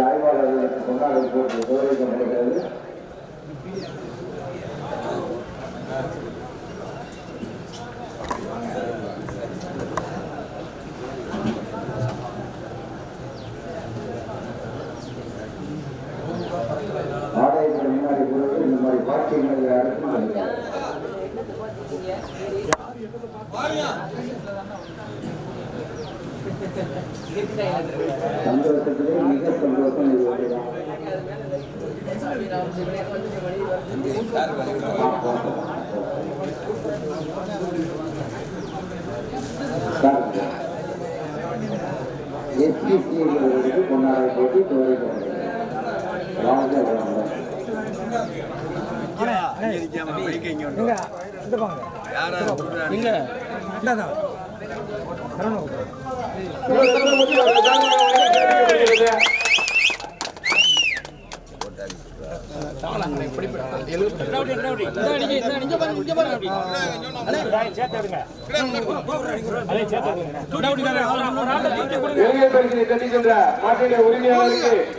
ஆய்வாளர்களுக்கு கொண்டாட போட்டு கௌரவிக்கப்படுகிறது கொடுத்து இந்த சந்தோஷத்திலே மிக சந்தோஷம் இது கொண்டாடப்பட்டு எஸ்பிசிஐகளுக்கு கொண்டாட போட்டி துவக்கப்பட்டது வாழ்க வளமுடன் இலங்கை பரிசினை தட்டிச்சென்ற மாட்டினுடைய உரிமையாளருக்கு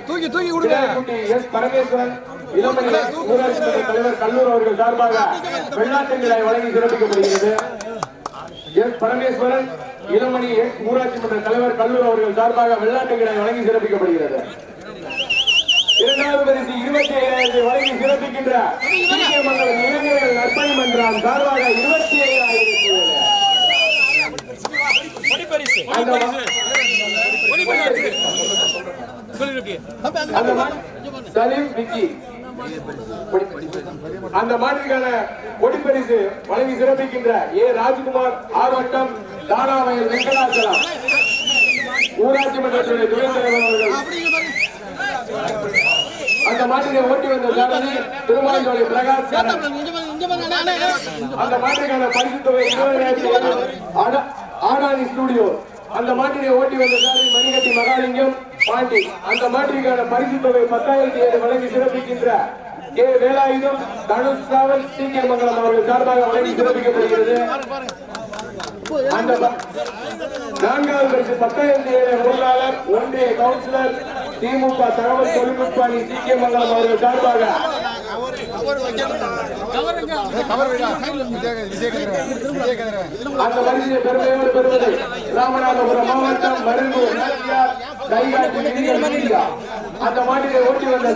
தூக்கி தூக்கி கொடுங்க எஸ் பரமேஸ்வரன் தலைவர் கல்லூர் அவர்கள் சார்பாக வெள்ளாட்டங்களை வழங்கி சிறப்பிக்கப்படுகிறது. எஸ் பரமேஸ்வரன் இளமணி எஸ் ஊராட்சி மன்ற தலைவர் கல்லூர் அவர்கள் சார்பாக வெள்ளாட்டங்களை வழங்கி சிறப்பிக்கப்படுகிறது. இரண்டாவது பரிசு இருபத்தி ஐயாயிரத்தை வழங்கி சிறப்பிக்கின்ற மண்டலம் இளைஞர்கள் நற்பணி மன்றம் சார்பாக இருபத்தி ஐயாயிரத்தி சலீம் விக்கி. அந்த மாட்டிற்கான கொடிப்பரிசு வழங்கி சிறப்பிக்கின்ற ஏ. ராஜ்குமார் ஆர்வட்டம் தானாவயல் வெங்கடாச்சலம். ஊராட்சி மன்றத்துடைய துணைத் தலைவர் அவர்கள். அந்த மாட்டினை ஓட்டி வந்த சாரதி திருமாலியோடைய பிரகாஷ் அந்த மாட்டிற்கான பரிசு தொகை இருபதாயிரத்தி ஐநூறு. ஸ்டுடியோ. அந்த மாட்டினை ஓட்டி வந்த சாரதி மணிகட்டி மகாலிங்கம். பாண்டி அந்த மாட்டிற்கான பரிசு தொகை பத்தாயிரத்தி ஏழு வழங்கி சிறப்பிக்கின்ற கே. வேலாயுதம் தனுஷ் ராவல் டிராவல் சீக்கியமங்கலம் அவர்கள் சார்பாக வழங்கி சிறப்பிக்கப்படுகிறது. அந்த நான்காவது பரிசு பத்தாயிரத்தி ஏழு பொருளாளர் ஒன்றிய கவுன்சிலர் திமுக தகவல் தொழில்நுட்ப அணி சீக்கியமங்கலம் அவர்கள் சார்பாக அந்த பரிசினை பெருமையோடு பெறுவது ராமநாதபுரம் மாவட்டம் மருங்கூர் அந்த மாட்டினை ஓட்டி வந்த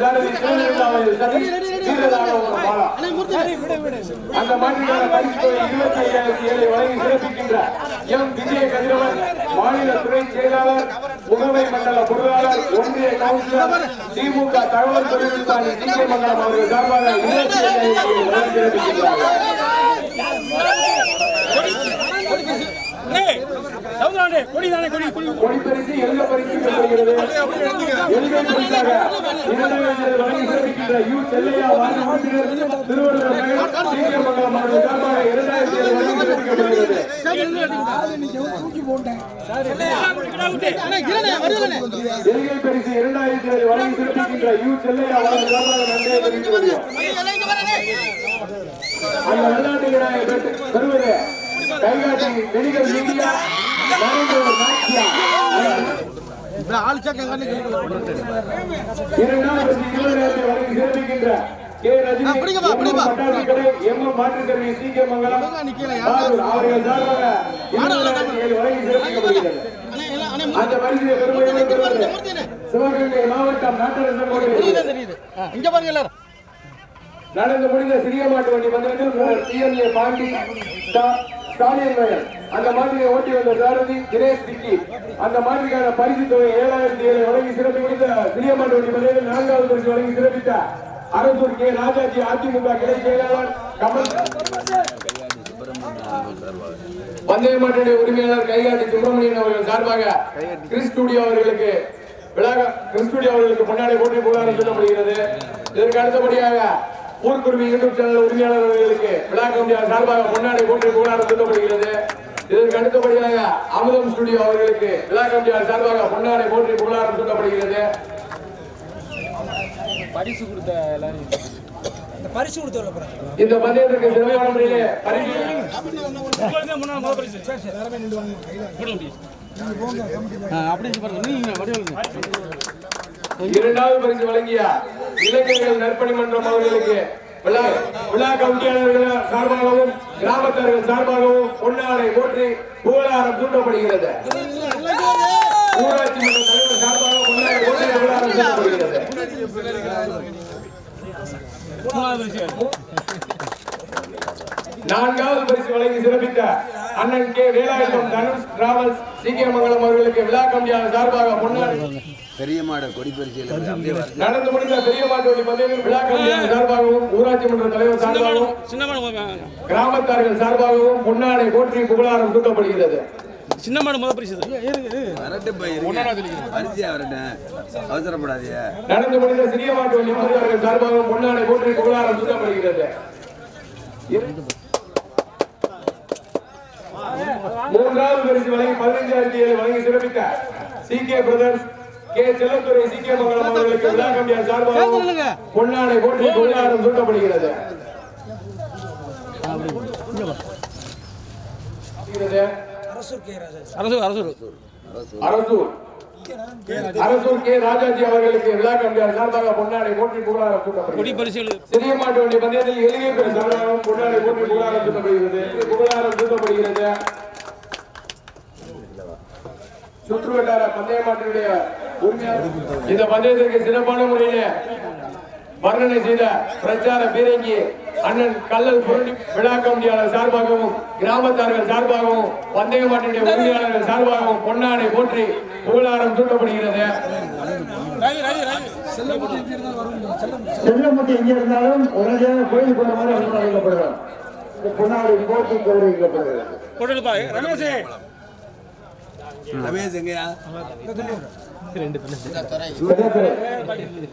அந்த மாட்டிற்கான பரிசு இருபத்தி ஐயாயிரத்தி ஏழை வழங்கி சிறப்பிக்கின்ற எம் விஜய கதிரவன் மாநில துறை செயலாளர் முகமை மண்டல பொருளாளர் ஒன்றிய கவுன்சிலர் திமுக தகவல் தொழில்நுட்ப அணி சிங்கை மங்கலம் அவர்கள் சார்பாக கொடிப்பரிசு எழுத பரிசு திருவள்ளுவர் இரண்டாயிரத்தி ஏழு வழங்கி சிறப்பிக்கப்படுகிறது எல்கை பரிசு இரண்டாயிரத்தி ஏழு வழங்கி சிறப்பிக்கின்ற யு செல்லையா நன்றியை தெரிவித்துக் அந்த வெள்ளாட்டு விநாயகர் பெறுவது கைகாட்டி மெடிக்கல் மீடியா மறைந்தவர் நாச்சியா வழங்கி சிறப்பிக்கின்ற சிவகங்கை மாவட்டம் நாட்டரசன் நடந்து முடிந்த சிறிய மாட்டு வண்டி பந்தயத்தில் டிஎன்ஏ பாண்டி ஸ்டா- ஸ்டாலின் வயல் அந்த மாட்டினை ஓட்டி வந்த சாரதி தினேஷ் விக்கி அந்த மாட்டிற்கான பரிசு தொகை ஏழாயிரத்தி ஏழு வழங்கி சிறப்பு முடிந்த சிறிய மாட்டு வண்டி பந்தயத்தில் நான்காவது பரிசு வழங்கி சிறப்பித்த அரசூர் கே ராஜாஜி அதிமுக கிளை செயலாளர் கமல். பந்தய மாட்டினுடைய உரிமையாளர் கைகாட்டி சுப்பிரமணியன் அவர்கள் சார்பாக கிறிஸ் ஸ்டுடியோ அவர்களுக்கு விழா கிறிஸ் ஸ்டுடியோ அவர்களுக்கு பொன்னாடை போட்டி புகழாரம் சொல்லப்படுகிறது. இதற்கு அடுத்தபடியாக ஊர்க்குருவி யூடியூப் சேனல் உரிமையாளர் அவர்களுக்கு விழா கமிட்டியார் சார்பாக பொன்னாடை போட்டி புகழாரம் சொல்லப்படுகிறது. இதற்கு அடுத்தபடியாக அமுதம் ஸ்டுடியோ அவர்களுக்கு விழா கமிட்டியார் சார்பாக பொன்னாடை போட்டி புகழாரம் சொல்லப்படுகிறது. பரிசு கொடுத்த எல்லாரும் பரிசு இந்த சிறப்பான முறையிலே பரிசு. அப்படி பாருங்க. நீங்க வடிவலுங்க இரண்டாவது பரிசு வழங்கிய இளைஞர்கள் நற்பணி மன்றம் அவர்களுக்கு விழா கமிட்டியாளர்கள் சார்பாகவும் கிராமத்தார்கள் சார்பாகவும் பொன்னாடை போற்றி புகழாரம் சூட்டப்படுகிறது. ஊராட்சி மன்ற தலைவர் சார்பாக பொன்னாடை போற்றி புகழாரம் சூட்டப்படுகிறது நான்காவது பரிசு வழங்கி சிறப்பித்த அண்ணன் K. Velayudham Dhanush travels C. K. Mangalam அவர்களுக்கு விழா கமிட்டியாளர் சார்பாக பொன்னாடை பெரிய மாடு கொடி வர நடந்து முடிந்த பெரிய மாட்டு பந்தயத்தில் விழா கமிட்டியின் சார்பாகவும் ஊராட்சி மன்ற தலைவர் சார்பாகவும் கிராமத்தார்கள் சார்பாகவும் பொன்னாடை போற்றி புகழாரம் சூட்டப்படுகிறது. சின்ன மாடு முத பரிசு. அவசரப்படாதீங்க. நடந்து முடிந்த சிறிய மாட்டு வண்டி புகழாரம் மூன்றாவது பரிசு வழங்கி பதினைஞ்சாயிரத்தி ஏழு வழங்கி சிறப்பித்த C K brothers K Chellathurai C K Mangalam அவர்களுக்கு விழா கமிட்டியார் சார்பாகவும் பொன்னாடை போற்றி புகழாரம் சூட்டப்படுகிறது அரசூர் கே அரசூர் அரசூர் கே ராஜாஜி அவர்களுக்கு விழா கமிட்டியார் சார்பாக பொன்னாடை போற்றி புகழாரம் கொடி சூட்டப்படுகிறது பரிசுகள். சிறிய மாட்டு வண்டி பந்தயத்தில் எளிய பெரு சார்பாகவும் பொன்னாடை போற்றி புகழாரம் சூட்டப்படுகிறது. புகழாரம் சூட்டப்படுகிறது. சுற்று வட்டார பந்தய மாட்டினுடைய உரிமையாளர் இந்த பந்தயத்திற்கு சிறப்பான முறையில வர்ணனை செய்த பிரச்சார பீரங்கி அண்ணன் கல்லல் புரண்டி விழா கமிட்டியாளர் சார்பாகவும் கிராமத்தார்கள் சார்பாகவும் பந்தய மாட்டினுடைய உரிமையாளர்கள் சார்பாகவும் பொன்னாடை போற்றி புகழாரம் சூட்டப்படுகிறது. செல்லமுட்டி எங்க இருந்தாலும் உடனடியாக கோயில் போற மாதிரி இந்த பொன்னாடி போட்டி கௌரவிக்கப்படுகிறது ரமேஷ். ரமேஷ் எங்கயா? கடைத்துறை.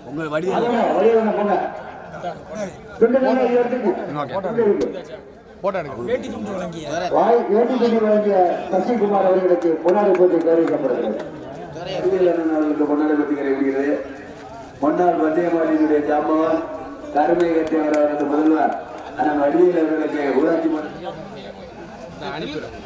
உங்க வடிவம் சசிகுமார் அவர்களுக்கு போட்டி அவர்களுக்கு கிடைக்கிறது முன்னாள் கருமை கட்டியவர் அவரது முதல்வர் அண்ணன் வடிவேல் அவர்களுக்கு ஊராட்சி மன்ற